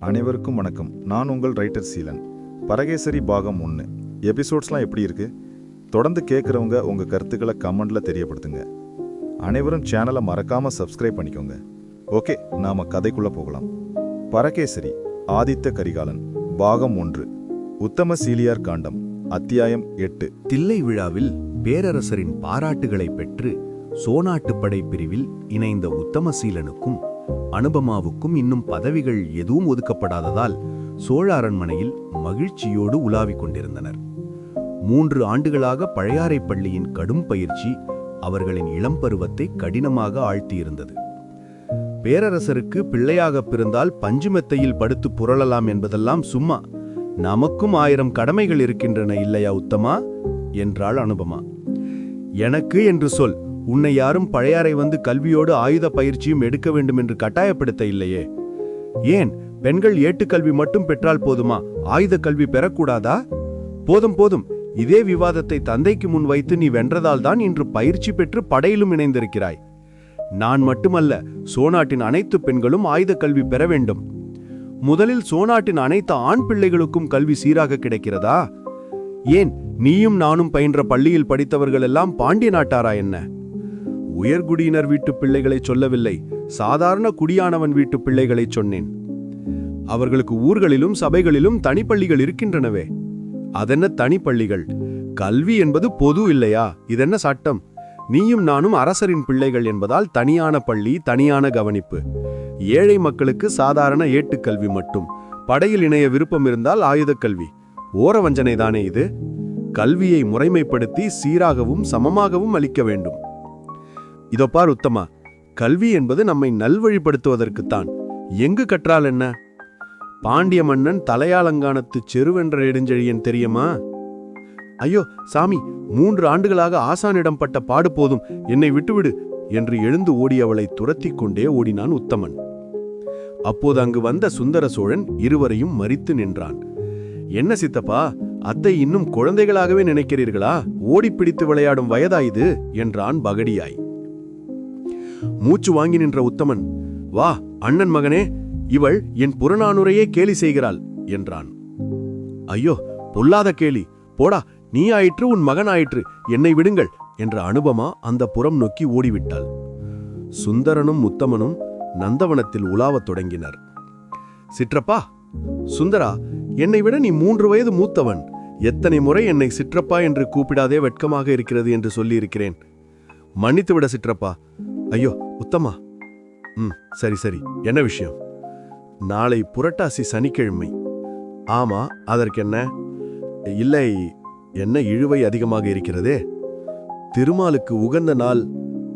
அனைவருக்கும் வணக்கம். நான் உங்கள் ரைட்டர் சீலன். பரகேசரி பாகம் ஒன்று எபிசோட்ஸ்லாம் எப்படி இருக்குது தொடர்ந்து கேட்குறவங்க உங்கள் கருத்துக்களை கமெண்டில் தெரியப்படுத்துங்க. அனைவரும் சேனலை மறக்காமல் சப்ஸ்கிரைப் பண்ணிக்கோங்க. ஓகே நாம கதைக்குள்ளே போகலாம். பரகேசரி ஆதித்த கரிகாலன் பாகம் ஒன்று. உத்தம சீலியார் காண்டம் அத்தியாயம் எட்டு. தில்லை விழாவில் பேரரசரின் பாராட்டுகளை பெற்று சோனாட்டுப்படை பிரிவில் இணைந்த உத்தமசீலனுக்கும் அனுபமாவுக்கும் இன்னும் பதவிகள் எதுவும் ஒதுக்கப்படாததால் சோழ அரண்மனையில் மகிழ்ச்சியோடு உலாவிக் கொண்டிருந்தனர். மூன்று ஆண்டுகளாக பழையாறை பள்ளியின் கடும் பயிற்சி அவர்களின் இளம் பருவத்தை கடினமாக ஆழ்த்தியிருந்தது. பேரரசருக்கு பிள்ளையாக பிறந்தால் பஞ்சுமெத்தையில் படுத்து புரளலாம் என்பதெல்லாம் சும்மா நமக்கும் ஆயிரம் கடமைகள் இருக்கின்றன இல்லையா உத்தமா? என்றாள் அனுபமா. எனக்கு என்று சொல் உன்னை யாரும் பழையாறை வந்து கல்வியோடு ஆயுத பயிற்சியும் எடுக்க வேண்டும் என்று கட்டாயப்படுத்த இல்லையே. ஏன்? பெண்கள் ஏட்டுக்கல்வி மட்டும் பெற்றால் போதுமா? ஆயுத கல்வி பெறக்கூடாதா? போதும் போதும். இதே விவாதத்தை தந்தைக்கு முன் வைத்து நீ வென்றதால் தான் இன்று பயிற்சி பெற்று படையிலும் இணைந்திருக்கிறாய். நான் மட்டுமல்ல சோநாட்டின் அனைத்து பெண்களும் ஆயுத கல்வி பெற வேண்டும். முதலில் சோநாட்டின் அனைத்து ஆண் பிள்ளைகளுக்கும் கல்வி சீராக கிடைக்கிறதா? ஏன்? நீயும் நானும் பயின்ற பள்ளியில் படித்தவர்கள் எல்லாம் பாண்டிய நாட்டாரா என்ன? உயர்குடியினர் வீட்டு பிள்ளைகளை சொல்லவில்லை. சாதாரண குடியானவன் வீட்டு பிள்ளைகளை சொன்னேன். அவர்களுக்கு ஊர்களிலும் சபைகளிலும் தனிப்பள்ளிகள் இருக்கின்றனவே. அதென்ன தனிப்பள்ளிகள்? கல்வி என்பது பொது இல்லையா? இதென்ன சட்டம்? நீயும் நானும் அரசரின் பிள்ளைகள் என்பதால் தனியான பள்ளி தனியான கவனிப்பு. ஏழை மக்களுக்கு சாதாரண ஏட்டுக்கல்வி மட்டும். படையில் இணைய விருப்பம் இருந்தால் ஆயுதக் கல்வி. ஓரவஞ்சனை தானே இது? கல்வியை முறைமைப்படுத்தி சீராகவும் சமமாகவும் அளிக்க வேண்டும். இதோ பார் உத்தமா கல்வி என்பது நம்மை நல்வழிப்படுத்துவதற்குத்தான். எங்கு கற்றால் என்ன? பாண்டிய மன்னன் தலையாலங்கானத்து செருவென்ற நெடுஞ்செழியன் தெரியுமா? ஐயோ சாமி மூன்று ஆண்டுகளாக ஆசானிடம் பட்ட பாடு போதும் என்னை விட்டுவிடு என்று எழுந்து ஓடியவளை துரத்திக் கொண்டே ஓடினான் உத்தமன். அப்போது அங்கு வந்த சுந்தர சோழன் இருவரையும் மறித்து நின்றான். என்ன சித்தப்பா அத்தை இன்னும் குழந்தைகளாகவே நினைக்கிறீர்களா? ஓடிப் பிடித்து விளையாடும் வயதா இது? என்றான் பகடியாய். மூச்சு வாங்கி நின்ற உத்தமன் வா அண்ணன் மகனே இவள் என் புறநானூரையே கேலி செய்கிறாள் என்றான். ஐயோ பொல்லாத கேலி போடா நீ ஆயிற்று உன் மகன் ஆயிற்று என்னை விடுங்கள் என்ற அனுபமா அந்த புறம் நோக்கி ஓடிவிட்டாள். சுந்தரனும் உத்தமனும் நந்தவனத்தில் உலாவத் தொடங்கினர். சிற்றப்பா சுந்தரா என்னை விட நீ மூன்று வயது மூத்தவன் எத்தனை முறை என்னை சிற்றப்பா என்று கூப்பிடாதே வெட்கமாக இருக்கிறது என்று சொல்லியிருக்கிறேன். மன்னித்துவிட சிற்றப்பா ஐயோ உத்தமா. ம் சரி சரி. என்ன விஷயம்? நாளை புரட்டாசி சனிக்கிழமை. ஆமா அதற்கென்ன? இல்லை என்ன இழுவை அதிகமாக இருக்கிறதே? திருமாலுக்கு உகந்த நாள்.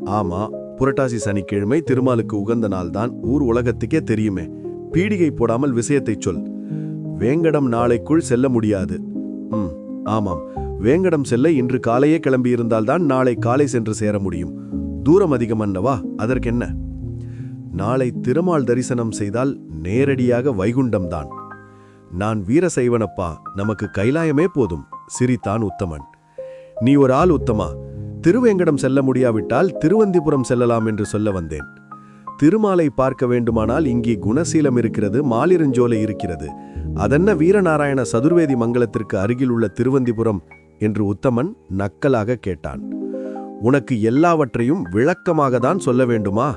ஆமா புரட்டாசி சனிக்கிழமை திருமாலுக்கு உகந்த நாள் தான் ஊர் உலகத்துக்கே தெரியுமே. பீடிகை போடாமல் விஷயத்தைச் சொல். வேங்கடம் நாளைக்குள் செல்ல முடியாது. ம் ஆமாம். வேங்கடம் செல்ல இன்று காலையே கிளம்பியிருந்தால்தான் நாளை காலை சென்று சேர முடியும். தூரம் அதிகம் அல்லவா அதற்கென்ன? நாளை திருமால் தரிசனம் செய்தால் நேரடியாக வைகுண்டம்தான். நான் வீரசைவனப்பா நமக்கு கைலாயமே போதும் சிரித்தான் உத்தமன். நீ ஒரு ஆள் உத்தமா திருவேங்கடம் செல்ல முடியாவிட்டால் திருவந்திபுரம் செல்லலாம் என்று சொல்ல வந்தேன். திருமாலை பார்க்க வேண்டுமானால் இங்கே குணசீலம் இருக்கிறது மாலிரஞ்சோலை இருக்கிறது. அதென்ன வீரநாராயண சதுர்வேதி மங்கலத்திற்கு அருகில் உள்ள திருவந்திபுரம்? என்று உத்தமன் நக்கலாக கேட்டான். உனக்கு எல்லாவற்றையும் விளக்கமாக தான் சொல்ல வேண்டுமா?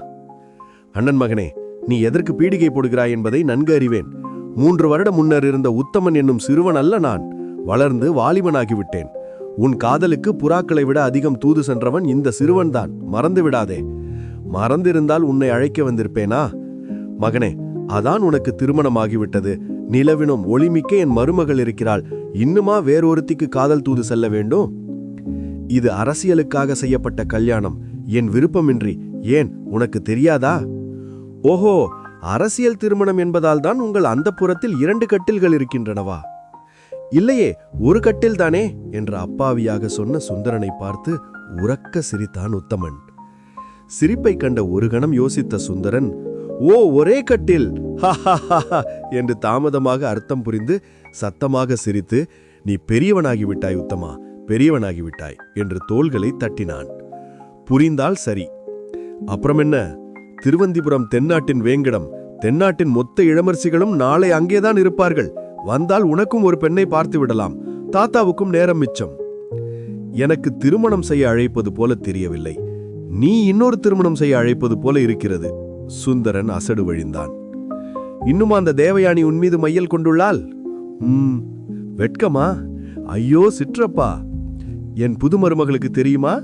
அண்ணன் மகனே நீ எதற்கு பீடிகை போடுகிறாய் என்பதை நன்கு அறிவேன். மூன்று வருட முன்னர் இருந்த உத்தமன் என்னும் சிறுவன் அல்ல நான். வளர்ந்து வாலிபனாகிவிட்டேன். உன் காதலுக்கு புறாக்களை விட அதிகம் தூது சென்றவன் இந்த சிறுவன்தான். மறந்து விடாதே. மறந்திருந்தால் உன்னை அழைக்க வந்திருப்பேனா? மகனே அதான் உனக்கு திருமணமாகிவிட்டது. நிலவினும் ஒளிமிக்க என் மருமகள் இருக்கிறாள். இன்னுமா வேறொருத்திக்கு காதல் தூது செல்ல வேண்டும்? இது அரசியலுக்காக செய்யப்பட்ட கல்யாணம். என் விருப்பமின்றி. ஏன்? உனக்கு தெரியாதா? ஓஹோ அரசியல் திருமணம் என்பதால் தான் உங்கள் அந்த புறத்தில் இரண்டு கட்டில்கள் இருக்கின்றனவா? இல்லையே ஒரு கட்டில் தானே? என்று அப்பாவியாக சொன்ன சுந்தரனை பார்த்து உறக்க சிரித்தான் உத்தமன். சிரிப்பை கண்ட ஒரு கணம் யோசித்த சுந்தரன் ஓ ஒரே கட்டில்! என்று தாமதமாக அர்த்தம் புரிந்து சத்தமாக சிரித்து நீ பெரியவனாகி விட்டாய் உத்தமா. பெரியவனாகி விட்டாய் என்று தோள்களை தட்டினான். புரிந்தால் சரி. அப்புறம் என்ன திருவந்திபுரம் தென்னாட்டின் வேங்கடம் தென்னாட்டின் மொத்த இளமரசிகளும் நாளை அங்கேதான் இருப்பார்கள். வந்தால் உனக்கும் ஒரு பெண்ணை பார்த்து விடலாம். தாத்தாவுக்கும் நேரம் மிச்சம். எனக்கு திருமணம் செய்ய அழைப்பது போல தெரியவில்லை. நீ இன்னொரு திருமணம் செய்ய அழைப்பது போல இருக்கிறது. சுந்தரன் அசடு வழிந்தான். இன்னும் அந்த தேவயானி உன் மீது மையல் கொண்டுள்ளாள்? உம் வெட்கமா? ஐயோ சிற்றப்பா. என் புது மருமகளுக்கு தெரியுமா?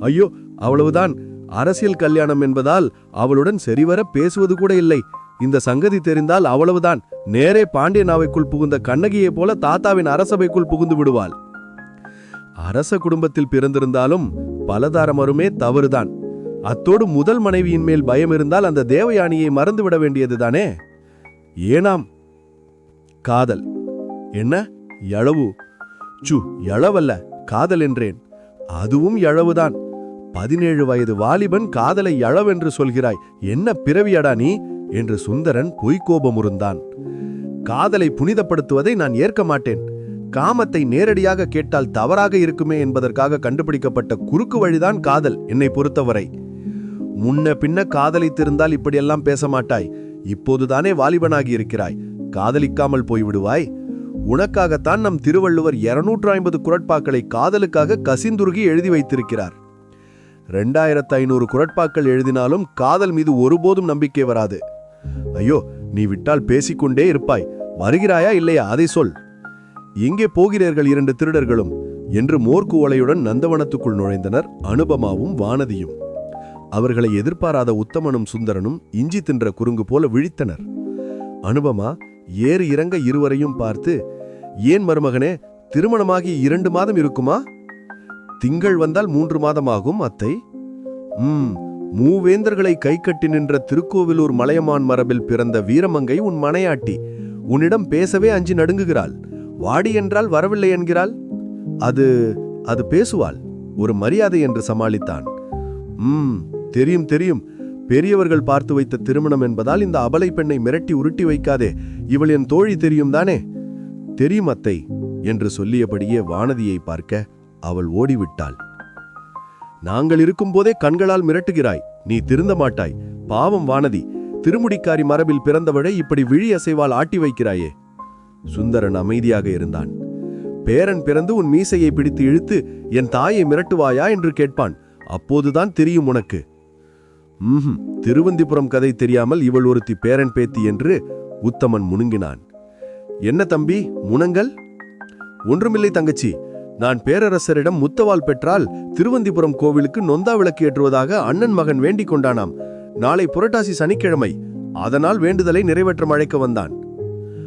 ஐயோ அவ்வளவுதான். அரசியல் கல்யாணம் என்பதால் அவளுடன் சரிவர பேசுவது கூட இல்லை. இந்த சங்கதி தெரிந்தால் அவ்வளவுதான். நேரே பாண்டியனாவைக்குள் புகுந்த கண்ணகியைப் போல தாத்தாவின் அரசபைக்குள் புகுந்து விடுவாள். அரச குடும்பத்தில் பிறந்திருந்தாலும் பலதாரமருமே தவறுதான். அத்தோடு முதல் மனைவியின் மேல் பயம் இருந்தால் அந்த தேவயானியை மறந்துவிட வேண்டியதுதானே? ஏனாம்? காதல். என்ன? எழவு சு எழவல்ல காதல் என்றேன். அதுவும் யழவுதான் பதினேழு வயது வாலிபன் காதலை எழவென்று சொல்கிறாய். என்ன பிறவியடா நீ? என்று சுந்தரன் பொய்க்கோபமுறுந்தான் காதலை புனிதப்படுத்துவதை நான் ஏற்க மாட்டேன். காமத்தை நேரடியாக கேட்டால் தவறாக இருக்குமே என்பதற்காக கண்டுபிடிக்கப்பட்ட குறுக்கு வழிதான் காதல் என்னை பொறுத்தவரை. முன்ன பின்ன காதலித்திருந்தால் இப்படியெல்லாம் பேச மாட்டாய். இப்போதுதானே வாலிபனாகி இருக்கிறாய் காதலிக்காமல் போய்விடுவாய். உனக்காகத்தான் நம் திருவள்ளுவர் இருநூற்று ஐம்பது குரட்பாக்களை காதலுக்காக கசிந்துருகி எழுதி வைத்திருக்கிறார். ரெண்டாயிரத்து ஐநூறு குரட்பாக்கள் எழுதினாலும் காதல் மீது ஒருபோதும் நம்பிக்கை வராது. ஐயோ நீ விட்டால் பேசிக்கொண்டே இருப்பாய். வருகிறாயா இல்லையா? அதை சொல். எங்கே போகிறீர்கள் இரண்டு திருடர்களும். என்று மோர்க்கு ஓலையுடன் நந்தவனத்துக்குள் நுழைந்தனர் அனுபமாவும் வானதியும். அவர்களை எதிர்பாராத உத்தமனும் சுந்தரனும் இஞ்சி தின்ற குறுங்கு போல விழித்தனர். அனுபமா ஏறு இறங்க இருவரையும் பார்த்து ஏன் மருமகனே? திருமணமாகி இரண்டு மாதம் இருக்குமா? திங்கள் வந்தால் மூன்று மாதமாகும் அத்தை. ம் மூவேந்தர்களை கை கட்டி நின்ற திருக்கோவிலூர் மலையமான் மரபில் பிறந்த வீரமங்கை உன் மனையாட்டி. உன்னிடம் பேசவே அஞ்சி நடுங்குகிறாள். வாடி என்றால் வரவில்லை என்கிறாள். அது அது பேசுவாள். ஒரு மரியாதை என்று சமாளித்தான். ம் தெரியும் தெரியும். பெரியவர்கள் பார்த்து வைத்த திருமணம் என்பதால் இந்த அபலை பெண்ணை மிரட்டி உருட்டி வைக்காதே. இவள் என் தோழி தெரியும் தானே? தெரியும் அத்தை என்று சொல்லியபடியே வானதியை பார்க்க அவள் ஓடிவிட்டாள். நாங்கள் இருக்கும்போதே கண்களால் மிரட்டுகிறாய் நீ திருந்த மாட்டாய். பாவம் வானதி திருமுடிக்காரி மரபில் பிறந்தவளை இப்படி விழி அசைவால் ஆட்டி வைக்கிறாயே. சுந்தரன் அமைதியாக இருந்தான். பேரன் பிறந்து உன் மீசையை பிடித்து இழுத்து என் தாயை மிரட்டுவாயா? என்று கேட்பான். அப்போதுதான் தெரியும் உனக்கு. ம் திருவந்திபுரம் கதை தெரியாமல் இவள் ஒருத்தி பேரன் பேத்தி என்று உத்தமன் முணுங்கினான். என்ன தம்பி முனங்கள் ஒன்றுமில்லை தங்கச்சி. நான் பேரரசரிடம் முத்தவால் பெற்றால் திருவந்திபுரம் கோவிலுக்கு நொந்தா விளக்கு ஏற்றுவதாக அண்ணன் மகன் வேண்டிக் கொண்டானாம். நாளை புரட்டாசி சனிக்கிழமை. அதனால் வேண்டுதலை நிறைவேற்ற அழைக்க வந்தான்.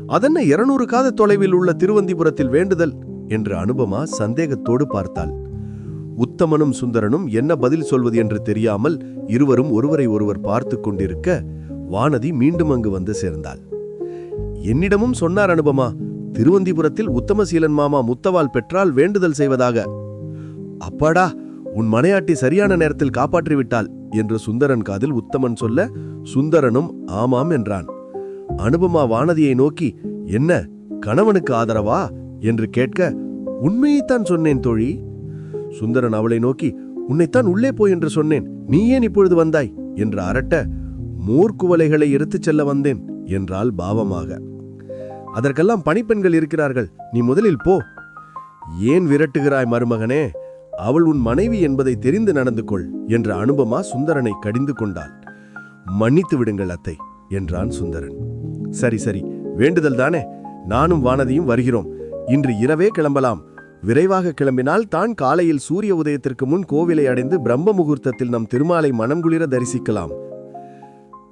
அதென்ன இருநூறு காத தொலைவில் உள்ள திருவந்திபுரத்தில் வேண்டுதல்? என்று அனுபமா சந்தேகத்தோடு பார்த்தாள். உத்தமனும் சுந்தரனும் என்ன பதில் சொல்வது என்று தெரியாமல் இருவரும் ஒருவரை ஒருவர் பார்த்து கொண்டிருக்க வானதி மீண்டும் அங்கு வந்து சேர்ந்தாள். என்னிடமும் சொன்னார் அனுபமா. திருவந்திபுரத்தில் உத்தமசீலன் மாமா முத்தவால் பெற்றால் வேண்டுதல் செய்வதாக. அப்பாடா உன் மனையாட்டி சரியான நேரத்தில் காப்பாற்றிவிட்டாள் என்று சுந்தரன் காதில் உத்தமன் சொல்ல சுந்தரனும் ஆமாம் என்றான். அனுபமா வானதியை நோக்கி என்ன கணவனுக்கு ஆதரவா? என்று கேட்க உண்மையைத்தான் சொன்னேன் தோழி. சுந்தரன் அவளை நோக்கி உன்னைத்தான் உள்ளே போய் என்று சொன்னேன் நீ ஏன் இப்பொழுது வந்தாய்? என்று அரட்ட மூர்க்குவலைகளை எடுத்துச் செல்ல வந்தேன் என்றாள் பாவமாக. அதற்கெல்லாம் பணிப்பெண்கள் இருக்கிறார்கள். நீ முதலில் போ. ஏன் விரட்டுகிறாய் மருமகனே? அவள் உன் மனைவி என்பதை தெரிந்து நடந்து கொள் என்ற அனுபமா சுந்தரனை கடிந்து கொண்டாள். மன்னித்து விடுங்கள் அத்தை என்றான் சுந்தரன். சரி சரி வேண்டுதல் தானே. நானும் வானதியும் வருகிறோம். இன்று இரவே கிளம்பலாம். விரைவாக கிளம்பினால் தான் காலையில் சூரிய உதயத்திற்கு முன் கோவிலை அடைந்து பிரம்ம முகூர்த்தத்தில் நம் திருமாலை மனங்குளிர தரிசிக்கலாம்.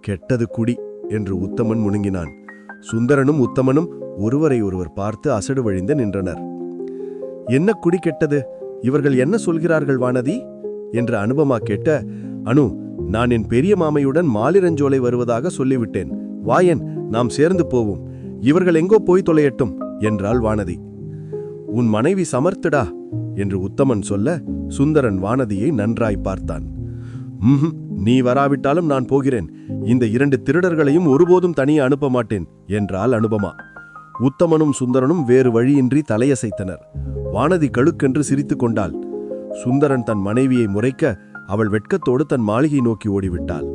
கெட்டது குடி என்று உத்தமன் முணுங்கினான். சுந்தரனும் உத்தமனும் ஒருவரை ஒருவர் பார்த்து அசடு வழிந்து நின்றனர். என்ன குடி கெட்டது? இவர்கள் என்ன சொல்கிறார்கள் வானதி? என்று அனுபமா கேட்ட அனு நான் என் பெரிய மாமையுடன் மாலிரஞ்சோலை வருவதாக சொல்லிவிட்டேன். வாயன் நாம் சேர்ந்து போவோம். இவர்கள் எங்கோ போய் தொலையட்டும் என்றாள் வானதி. உன் மனைவி சமர்த்தடா என்று உத்தமன் சொல்ல சுந்தரன் வானதியை நன்றாய் பார்த்தான். "ம்ஹும், நீ வராவிட்டாலும் நான் போகிறேன். இந்த இரண்டு திருடர்களையும் ஒருபோதும் தனியே அனுப்ப மாட்டேன் என்றாள் அனுபமா. உத்தமனும் சுந்தரனும் வேறு வழியின்றி தலையசைத்தனர். வானதி கழுக்கென்று சிரித்து கொண்டாள். சுந்தரன் தன் மனைவியை முறைக்க அவள் வெட்கத்தோடு தன் மாளிகை நோக்கி ஓடிவிட்டாள்.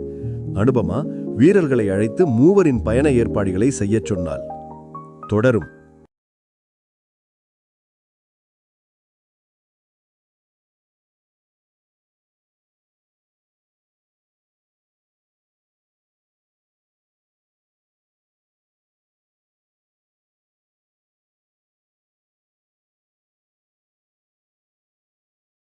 அனுபமா வீரர்களை அழைத்து மூவரின் பயண ஏற்பாடுகளை செய்யச் சொன்னாள். தொடரும்.